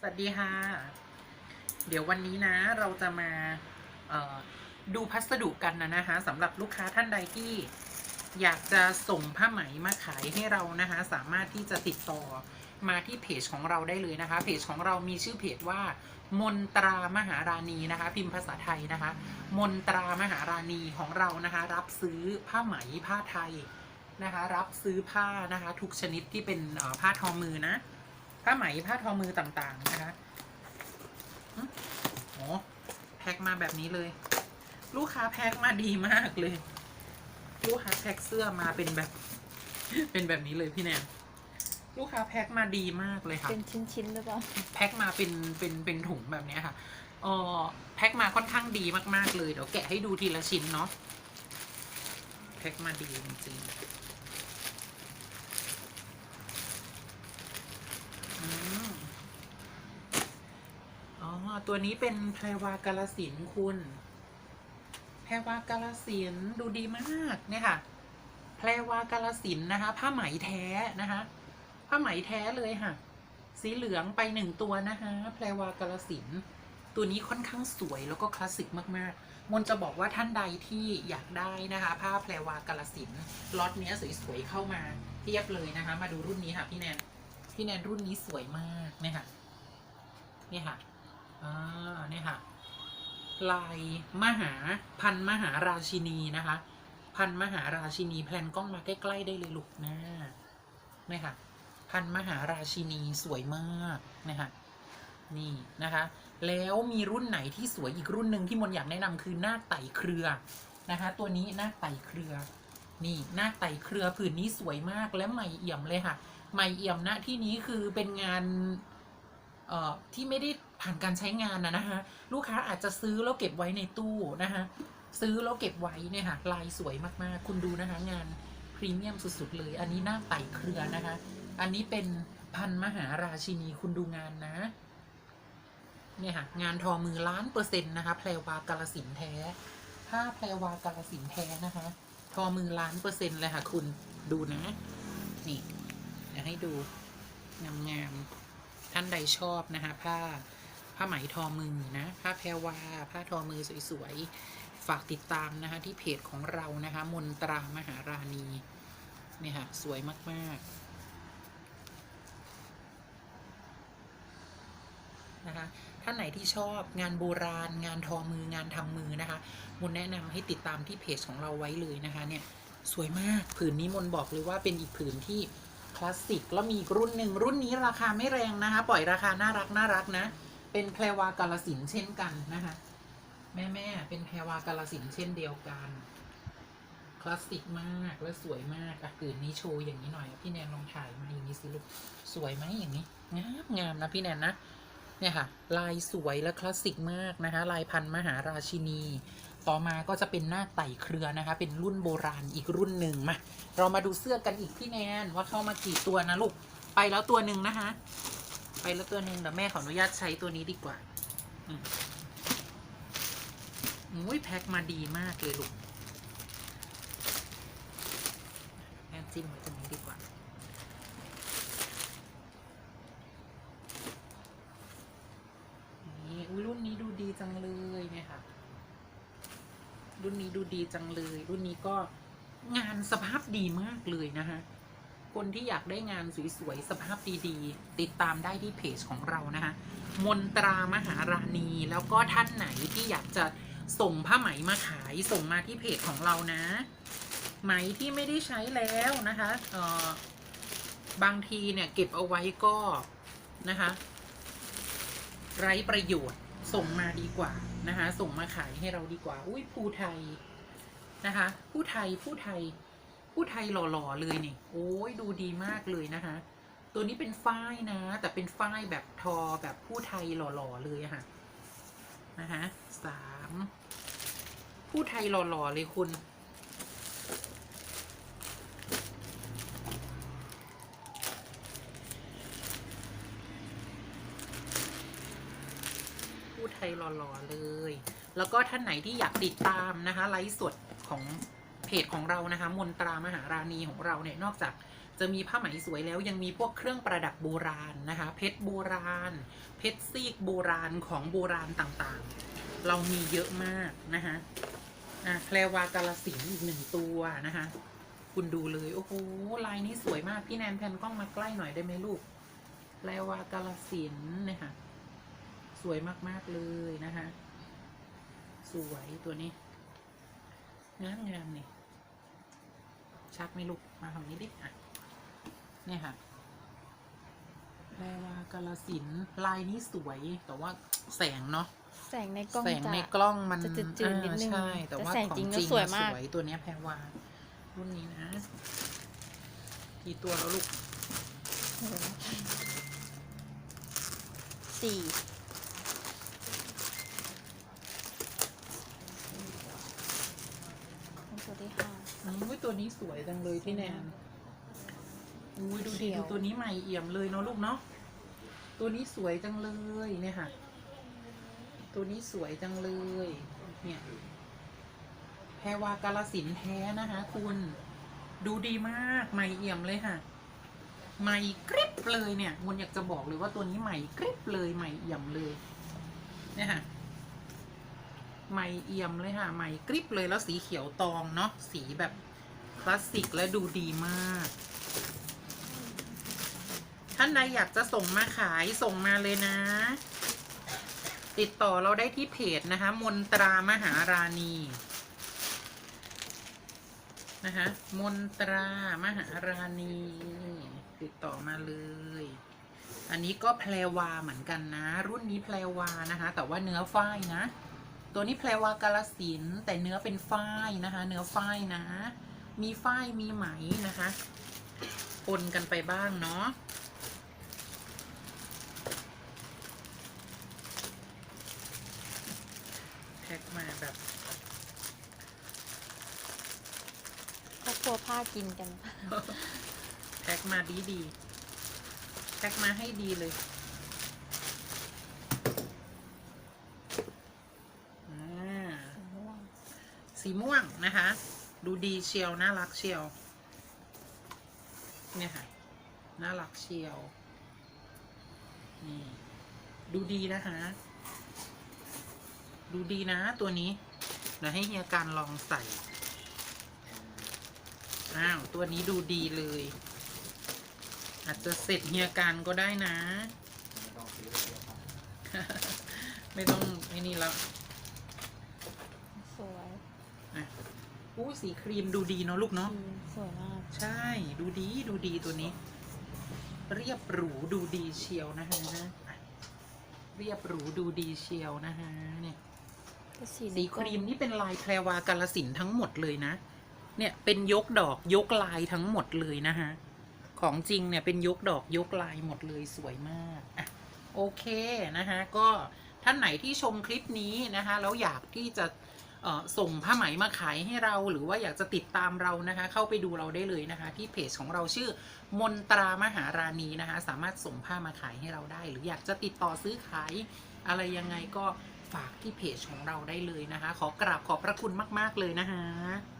สวัสดีค่ะ เดี๋ยววันนี้นะ เราจะมาดูพัสดุกันนะนะคะสำหรับลูกค้าท่านใดที่อยากจะส่งผ้าไหมมาขายให้เรานะคะ สามารถที่จะติดต่อมาที่เพจของเราได้เลยนะคะ เพจของเรามีชื่อเพจว่า มนตรามหาราณีนะคะ พิมพ์ภาษาไทยนะคะ มนตรามหาราณีของเรานะคะ รับซื้อผ้าไหมผ้าไทยนะคะ รับซื้อผ้านะคะ ทุกชนิดที่เป็นผ้าทอมือนะ ผ้าไหมผ้าทอมือต่างๆนะคะหึโอ้แพ็คมาแบบนี้เลย ลูกค้าแพ็คมาดีมากเลย ลูกค้าแพ็คเสื้อมาเป็นแบบ เป็นแบบนี้เลยพี่แนนลูกค้าแพ็คมาดีมากเลยค่ะเป็นชิ้นๆหรือเปล่าแพ็คมาเป็นเป็นเป็นถุงแบบเนี้ยค่ะเออแพ็คมาค่อนข้างดีมากๆเลยเดี๋ยวแกะให้ดูทีละชิ้นเนาะแพ็คมาดีจริงๆ อ๋อ ตัวนี้เป็นแพรวากาลสินคุณ แพรวากาลสินดูดีมากเนี่ยค่ะ แพรวากาลสินนะคะ ผ้าไหมแท้นะคะ ผ้าไหมแท้เลยค่ะ สีเหลืองไปหนึ่งตัวนะคะแพรวากาลสิน ตัวนี้ค่อนข้างสวยแล้วก็คลาสสิกมากๆ มนจะบอกว่าท่านใดที่อยากได้นะคะ ผ้าแพรวากาลสินล็อตเนี้ยสวยๆเข้ามาเทียบเลยนะคะ มาดูรุ่นนี้ค่ะพี่แนน พี่แนนรุ่นนี้สวยมากเนี่ยค่ะนี่ค่ะอ่าเนี่ยค่ะ ลายมหาพันมหาราชินีนะคะ พันมหาราชินีแพลนกล้องมาใกล้ๆได้เลยลูกนะเนี่ยค่ะ พันมหาราชินีสวยมากนะคะนี่นะคะ แล้วมีรุ่นไหนที่สวยอีกรุ่นหนึ่งที่มนอยากแนะนำคือหน้าไต่เครือนะคะ ตัวนี้หน้าไต่เครือ นี่หน้าไต่เครือผืนนี้สวยมากและใหม่เอี่ยมเลยค่ะ ใหม่เอี่ยมณที่นี้คือเป็นงานที่ไม่ได้ผ่านการใช้งานนะนะคะลูกค้าอาจจะซื้อแล้วเก็บไว้ในตู้นะคะซื้อแล้วเก็บไว้เนี่ยค่ะลายสวยมากๆ คุณดูนะคะงานพรีเมียมสุดๆเลย อันนี้หน้าไต่เครือนะคะ อันนี้เป็นพันมหาราชินีคุณดูงานนะ เนี่ยค่ะงานทอมือล้านเปอร์เซ็นต์นะคะแพรวากาลสินแท้ผ้าแพรวากาลสินแท้นะคะ ทอมือล้านเปอร์เซ็นต์เลยค่ะคุณดูนะ นี่ ให้ดูงามๆท่านใดชอบนะคะผ้าผ้าไหมทอมือนะผ้าแพรวาผ้าทอมือสวยๆ ฝากติดตามนะคะที่เพจของเรานะคะ มนตรามหาราณีเนี่ยค่ะสวยมากๆนะคะท่านไหนที่ชอบงานโบราณ งานทอมืองานทำมือนะคะมนแนะนำให้ติดตามที่เพจของเราไว้เลยนะคะเนี่ยสวยมากผืนนี้มนบอกเลยว่าเป็นอีกผืนที่ คลาสสิกแล้วมีรุ่นหนึ่งรุ่นนี้ราคาไม่แรงนะคะ ปล่อยราคาน่ารักน่ารักนะ เป็นแพรวากาลสินเช่นกันนะคะ แม่แม่เป็นแพรวากาลสินเช่นเดียวกัน คลาสสิกมากและสวยมากอะผืนนี้โชว์อย่างนี้หน่อย พี่แนนลองถ่ายมาอย่างนี้สิลูกสวยไหมอย่างนี้งามงามนะพี่แนนนะเนี่ยค่ะ ลายสวยและคลาสสิกมากนะคะ ลายพันมหาราชินี ต่อมาก็จะเป็นหน้าไต่เครือนะคะ เป็นรุ่นโบราณอีกรุ่นหนึ่งมา เรามาดูเสื้อกันอีกพี่แนนว่าเข้ามากี่ตัวนะลูก ไปแล้วตัวหนึ่งนะคะ ไปแล้วตัวหนึ่งแต่แม่ขออนุญาตใช้ตัวนี้ดีกว่าอุ้ยแพ็คมาดีมากเลยลูกแม่จิ้มไว้ตรงนี้ดีกว่านี่อุ้ยรุ่นนี้ดูดีจังเลย รุ่นนี้ดูดีจังเลย รุ่นนี้ก็งานสภาพดีมากเลยนะคะคนที่อยากได้งานสวยๆ สภาพดีๆ ติดตามได้ที่เพจของเรานะคะมนตรามหาราณีแล้วก็ท่านไหนที่อยากจะส่งผ้าไหมมาขายส่งมาที่เพจของเรานะ ไหมที่ไม่ได้ใช้แล้วนะคะเออบางทีเนี่ยเก็บเอาไว้ก็นะคะ ไร้ประโยชน์ ส่งมาดีกว่านะคะ ส่งมาขายให้เราดีกว่า อุ้ยภูไทยนะคะ ผู้ไทยผู้ไทย ผู้ไทยหล่อๆเลยนี่ โอ้ยดูดีมากเลยนะคะ ตัวนี้เป็นฝ้ายนะ แต่เป็นฝ้ายแบบทอแบบผู้ไทยหล่อๆเลยะค่ะนะคะสามผู้ไทยหล่อๆเลยคุณ พูดไทยหล่อๆเลย แล้วก็ท่านไหนที่อยากติดตามนะคะไลฟ์สดของเพจของเรานะคะ มนตรามหาราณีของเราเนี่ยนอกจากจะมีผ้าไหมสวยแล้วยังมีพวกเครื่องประดับโบราณนะคะ เพชรโบราณ เพชรซีกโบราณของโบราณต่างๆ เรามีเยอะมากนะคะอะแพรวากาลสินอีกหนึ่งตัวนะคะ คุณดูเลยโอ้โหลายนี้สวยมากพี่แนนแพนกล้องมาใกล้หน่อยได้ไหมลูกแพรวากาลสินนี่ยค่ะ สวยมากๆเลยนะคะ สวยตัวนี้งามงามๆนี่ชัดไหมลูกมาทางนี้ดิอะเนี่ยค่ะแปลว่ากาลสินธุ์ลายนี้สวยแต่ว่าแสงเนาะแสงในกล้องแสงจะในกล้องมันจะจืดๆนิดนึงอ่าใช่แต่ว่าแต่แสงของจริงจแล้วริงสวยอะมากสวยตัวเนี้ยแพรวารุ่นนี้นะกี่ตัวแล้วลูกโอ้โหสี่เป็นตัวที่ห้า อุ้ย ตัวนี้สวยจังเลยพี่แนนอุ้ยดูเขีดิยวดูตัวนี้ใหม่เอี่ยมเลยเนาะลูกเนาะ ตัวนี้สวยจังเลยเนี่ยค่ะ ตัวนี้สวยจังเลย เนี่ยแพรวากาลสินธุ์แท้นะคะ คุณ ดูดีมากใหม่เอี่ยมเลยค่ะ ใหม่กริบเลยเนี่ยมุนอยากจะบอกเลยว่าตัวนี้ใหม่กริบเลยใหม่เอี่ยมเลย เนี่ยค่ะใหม่เอี่ยมเลยค่ะใหม่กริบเลยแล้วสีเขียวตองเนาะสีแบบ คลาสสิกและดูดีมาก ท่านใดอยากจะส่งมาขายส่งมาเลยนะ ติดต่อเราได้ที่เพจนะคะ มนตรามหาราณีนะคะมนตรามหาราณีติดต่อมาเลย อันนี้ก็แพรวาเหมือนกันนะ รุ่นนี้แพรวานะคะ แต่ว่าเนื้อฝ้ายนะ ตัวนี้แพรวากาลสินแต่เนื้อเป็นฝ้ายนะคะ เนื้อฝ้ายนะ มีฝ้ายมีไหมนะคะปนกันไปบ้างเนาะแพ็คมาแบบครอบครัวผ้ากินกันแพ็คมาดีดีๆแพ็คมาให้ดีเลยอ่าสีม่วงสีม่วงนะคะ ดูดีเชียว น่ารักเชียว เนี่ยค่ะ น่ารักเชียว นี่ ดูดีนะคะ ดูดีนะตัวนี้ เดี๋ยวให้เฮียการลองใส่ อ้าว ตัวนี้ดูดีเลย อาจจะเสร็จเฮียการก็ได้นะ ไม่ต้องไอ้นี่แล้ว สวย อะ อู้สีครีมดูดีเนาะลูกเนาะครีมสวยมาก ใช่ดูดีดูดีตัวนี้ เรียบหรูดูดีเชียวนะคะอะเรียบหรูดูดีเชียวนะคะเนี่ยแต่สีสีครีมนี่เป็นลายแพรวากาลสินธุ์ทั้งหมดเลยนะ เนี่ยเป็นยกดอกยกลายทั้งหมดเลยนะคะของจริงเนี่ยเป็นยกดอกยกลายหมดเลยสวยมากอะโอเคนะคะก็ท่านไหนที่ชมคลิปนี้นะคะแล้วอยากที่จะเอ่อ ส่งผ้าไหมมาขายให้เราหรือว่าอยากจะติดตามเรานะคะ เข้าไปดูเราได้เลยนะคะ ที่เพจของเราชื่อมนตรามหาราณีนะคะ สามารถส่งผ้ามาขายให้เราได้ หรืออยากจะติดต่อซื้อขายอะไรยังไงก็ฝากที่เพจของเราได้เลยนะคะ ขอกราบขอบพระคุณมาก ๆ เลยนะคะ